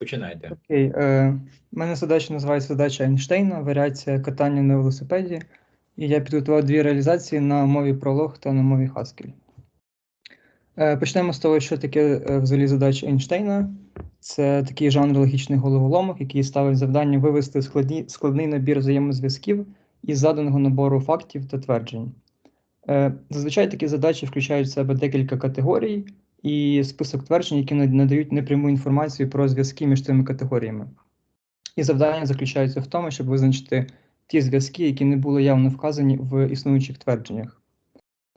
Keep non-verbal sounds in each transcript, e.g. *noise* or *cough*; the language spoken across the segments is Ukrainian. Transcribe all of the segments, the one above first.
Починайте. Окей, е, мене задача називається задача Ейнштейна, варіація катання на велосипеді. І я підготував дві реалізації на мові Prolog та на мові Haskell. Е, почнемо з того, що таке е, взагалі задача Ейнштейна. Це такий жанр логічних головоломок, який ставить завдання вивести складні, складний набір взаємозв'язків із заданого набору фактів та тверджень. Е, зазвичай такі задачі включають в себе декілька категорій і список тверджень, які надають непряму інформацію про зв'язки між цими категоріями. І завдання заключається в тому, щоб визначити ті зв'язки, які не були явно вказані в існуючих твердженнях.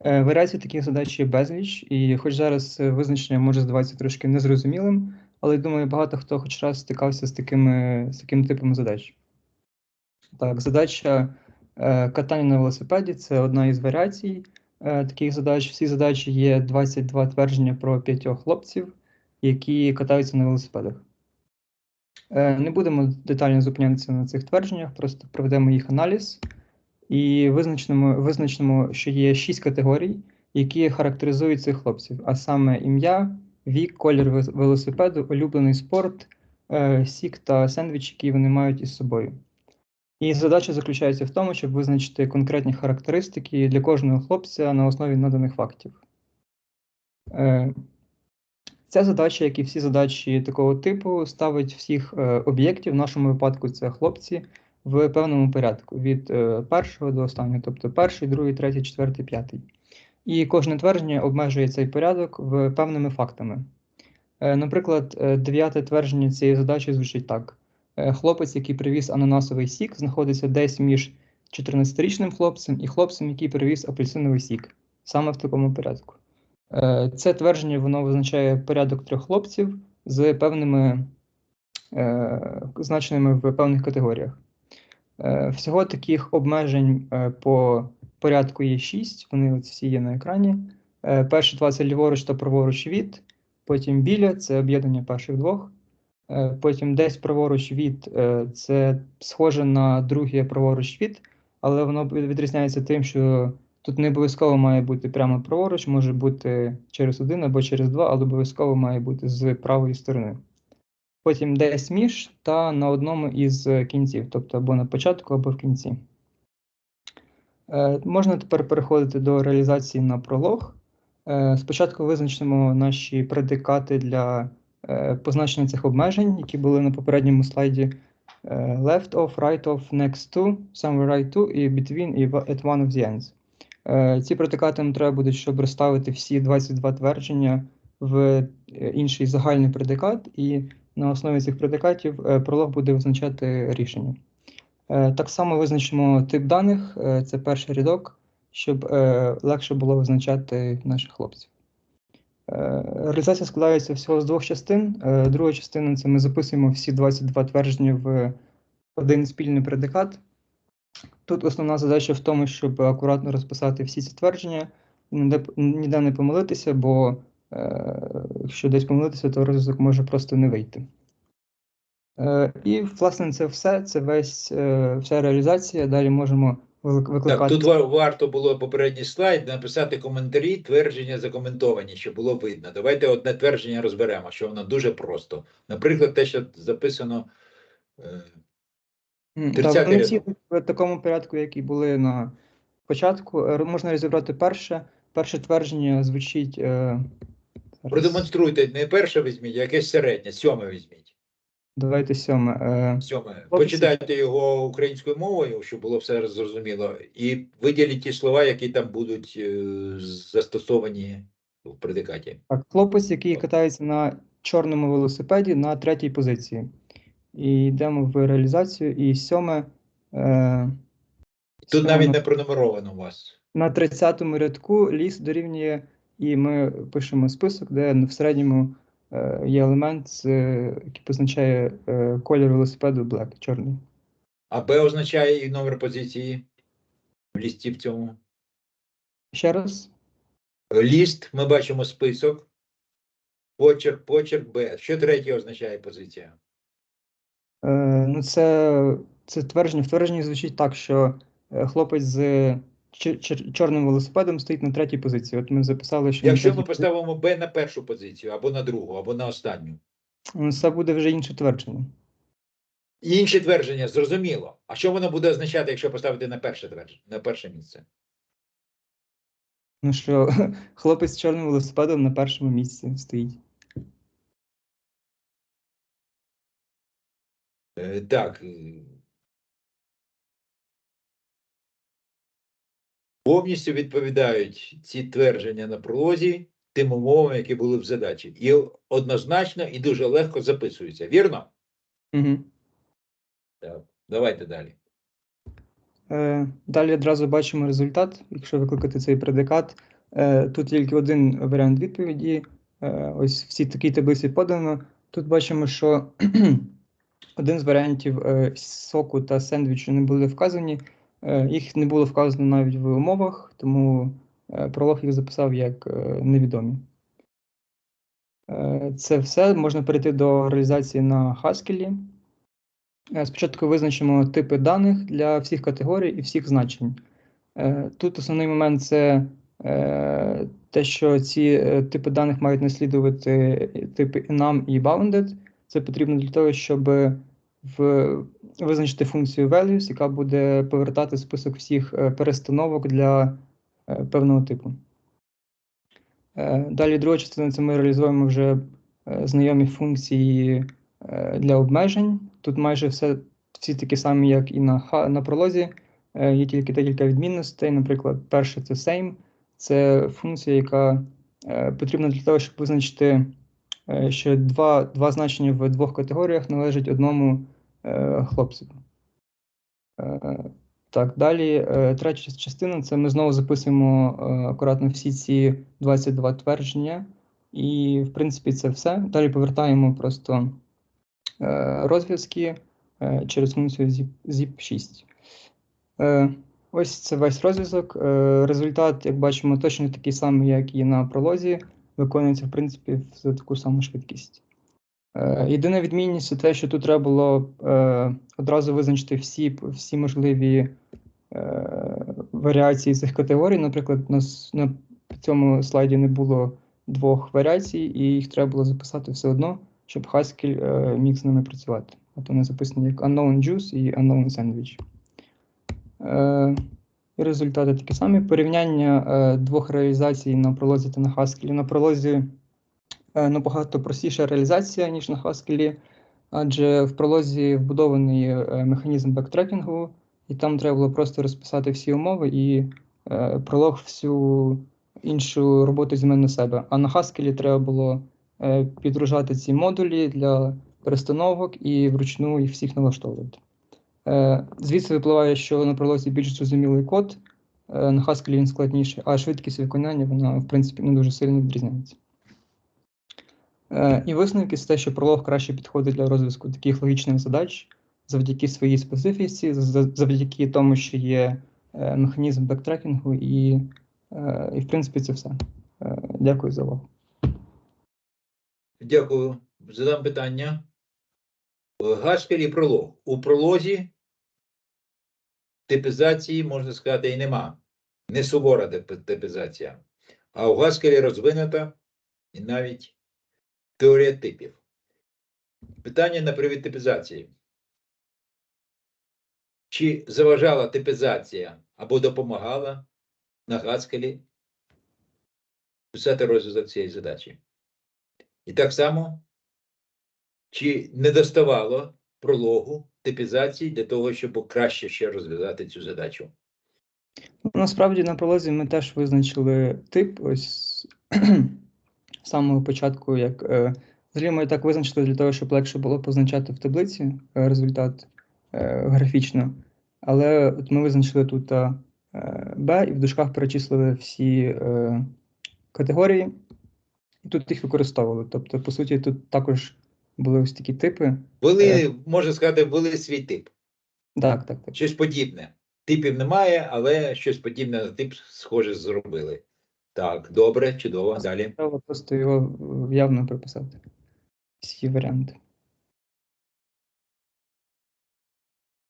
Е, Варіацій таких задач є безліч, і хоч зараз визначення може здаватися трошки незрозумілим, але думаю, багато хто хоч раз стикався з такими, з таким типом задач. Так, задача е, катання на велосипеді це одна із варіацій таких задач. Всі задачі є 22 твердження про п'ятьох хлопців, які катаються на велосипедах. Е, Не будемо детально зупинятися на цих твердженнях, просто проведемо їх аналіз і визначимо, визначимо, що є шість категорій, які характеризують цих хлопців, а саме ім'я, вік, колір велосипеду, улюблений спорт, е, сік та сендвіч, які вони мають із собою. І задача заключається в тому, щоб визначити конкретні характеристики для кожного хлопця на основі наданих фактів. Е, Ця задача, як і всі задачі такого типу, ставить всіх е, об'єктів, в нашому випадку це хлопці, в певному порядку від е, першого до останнього, тобто перший, другий, третій, четвертий, п'ятий. І кожне твердження обмежує цей порядок в певними фактами. Наприклад, дев'яте твердження цієї задачі звучить так: хлопець, який привіз ананасовий сік, знаходиться десь між 14-річним хлопцем і хлопцем, який привіз апельсиновий сік, саме в такому порядку. Е, Це твердження воно визначає порядок трьох хлопців з певними е, значеннями в певних категоріях. Е, Всього таких обмежень е, по порядку є шість, вони всі є на екрані. Е, Перші два це ліворуч та праворуч від, потім біля це об'єднання перших двох. Е, Потім десь праворуч від е, це схоже на друге праворуч від, але воно відрізняється тим, що тут не обов'язково має бути прямо праворуч, може бути через один або через два, але обов'язково має бути з правої сторони. Потім десь між та на одному із е, кінців, тобто або на початку, або в кінці. Можна тепер переходити до реалізації на пролог. Спочатку визначимо наші предикати для позначення цих обмежень, які були на попередньому слайді. Е, Left of, right of, next to, somewhere right to і between і at one of the ends. Е, Ці предикати треба буде, щоб розставити всі 22 твердження в е, інший загальний предикат, і на основі цих предикатів е, пролог буде визначати рішення. Е, Так само визначимо тип даних, е, це перший рядок, щоб е, легше було визначати наших хлопців. Е, Реалізація складається всього з двох частин. Е, Друга частина це ми записуємо всі 22 твердження в один спільний предикат. Тут основна задача в тому, щоб акуратно розписати всі ці твердження, ніде, не помилитися, бо е, якщо десь помилитися, то розв'язок може просто не вийти. І, власне, це все, це весь, вся реалізація. Далі можемо вик- Так, тут варто було попередній слайд написати коментарі, твердження закоментовані, щоб було видно. Давайте одне твердження розберемо, що воно дуже просто. Наприклад, те, що записано. е, 30-й Так, вони всі в такому порядку, як і були на початку. Е, Можна розібрати перше. Перше твердження звучить. е, зараз. Продемонструйте, не перше візьміть, а якесь середнє, сьоме візьміть. Давайте сьоме. Е, Сьоме. Почитайте його українською мовою, щоб було все зрозуміло, і виділіть ті слова, які там будуть е, застосовані в предикаті. Так, хлопець, який катається на чорному велосипеді на третій позиції. І йдемо в реалізацію. І сьоме. Е, Тут навіть на- не пронумеровано у вас. на 30-му рядку ліс дорівнює, і ми пишемо список, де в середньому є елемент, е, який позначає е, колір велосипеду black, чорний. А Б означає і номер позиції в лісті в цьому. Ще раз. Ліст, ми бачимо список. Почерк, почерк Б. Що третє означає позиція? Е, ну, це, це твердження. В твердженні звучить так, що е, хлопець з чорним велосипедом стоїть на третій позиції. От ми записали, що Якщо ми поставимо Б на першу позицію, або на другу, або на останню. Ну, Це буде вже інше твердження. Інше твердження, зрозуміло. А що воно буде означати, якщо поставити на перше твердження, на перше місце? Ну що *laughs* хлопець з чорним велосипедом на першому місці стоїть. Е, Так. Повністю відповідають ці твердження на пролозі тим умовам, які були в задачі. І однозначно і дуже легко записуються. Вірно? Угу. Так. Давайте далі. Е, Далі одразу бачимо результат, якщо викликати цей предикат. Е, Тут тільки один варіант відповіді. Е, Ось в цій такій таблиці подано. Тут бачимо, що *clears throat* один з варіантів е, соку та сендвічу не були вказані. Е, Їх не було вказано навіть в умовах, тому е, пролог їх записав як е, невідомі. Це все. Можна перейти до реалізації на Haskell. Спочатку визначимо типи даних для всіх категорій і всіх значень. Тут основний момент це те, що ці типи даних мають наслідувати типи enum і bounded. Це потрібно для того, щоб визначити функцію values, яка буде повертати список всіх е, перестановок для е, певного типу. Е, Далі друга частина це ми реалізуємо вже знайомі функції для обмежень. Тут майже все всі такі самі, як і на, на пролозі. Є тільки декілька відмінностей. Наприклад, перше це same. Це функція, яка потрібна для того, щоб визначити, що два, два значення в двох категоріях належать одному е, хлопцю. Е, Так, далі е, третя частина це ми знову записуємо акуратно всі ці 22 твердження, і в принципі це все. Далі повертаємо просто розв'язки через функцію zip, zip6. Е, Ось це весь розв'язок. Результат, як бачимо, точно такий самий, як і на пролозі, виконується в принципі за таку саму швидкість. Е, Єдина відмінність це те, що тут треба було е, одразу визначити всі, всі можливі е, варіації цих категорій. Наприклад, на, с- на цьому слайді не було двох варіацій, і їх треба було записати все одно, щоб Haskell е, міг з ними працювати. От вони записані як unknown juice і unknown sandwich. Е, і результати такі самі. Порівняння е, двох реалізацій на пролозі та на Haskell. На пролозі набагато простіша реалізація, ніж на Haskell, адже в пролозі вбудований е, механізм бектрекінгу, і там треба було просто розписати всі умови і е, пролог всю іншу роботу зі на себе. А на Haskell треба було е, підгружати ці модулі для перестановок і вручну їх всіх налаштовувати. Е, Звідси випливає, що на пролозі більш зрозумілий код, е, на Haskell він складніший, а швидкість виконання вона, в принципі, не дуже сильно відрізняється. Е, І висновки це те, що пролог краще підходить для розв'язку таких логічних задач завдяки своїй специфіці, завдяки тому, що є е, механізм бектрекінгу, і, е, і в принципі, це все. Дякую за увагу. Дякую. Задам питання. Гаспіль і пролог. У пролозі типізації, можна сказати, і нема. Не сувора типізація. А у Гаскелі розвинута і навіть теорія типів. Питання на привід типізації. Чи заважала типізація або допомагала на Гаскелі писати розв'язок цієї задачі? І так само, чи не доставало прологу типізації для того, щоб краще ще розв'язати цю задачу? Насправді на пролозі ми теж визначили тип ось з самого початку, як е, взагалі ми так визначили для того, щоб легше було позначати в таблиці е, результат е, графічно. Але от ми визначили тут B і в дужках перечислили всі категорії, і тут їх використовували. Тобто, по суті, тут також були ось такі типи. Ввели, можна сказати, ввели свій тип. Так, так, так. Щось подібне. Типів немає, але щось подібне на тип схоже зробили. Так, добре, чудово. Далі. Треба просто його явно прописати. Всі варіанти.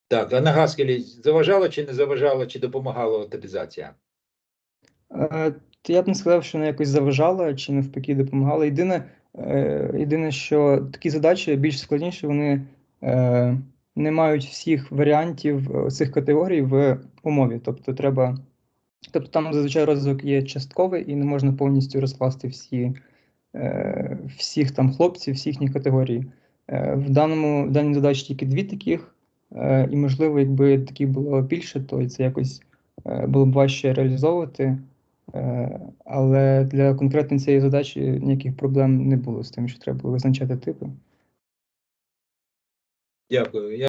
Так, а на Гаскелі заважало чи не заважало, чи допомагала типізація? Е, Я б не сказав, що вона якось заважала чи навпаки допомагала. Єдине, Е, Єдине, що такі задачі більш складніші, вони е, не мають всіх варіантів цих категорій в умові. Тобто треба. Тобто там зазвичай розвиток є частковий і не можна повністю розкласти всі, е, всіх там хлопців, всі їхні категорії. Е, в, даному, в даній задачі тільки дві таких, е, і можливо, якби таких було більше, то це якось е, було б важче реалізовувати. Е, Але для конкретно цієї задачі ніяких проблем не було з тим, що треба було визначати типи. Дякую.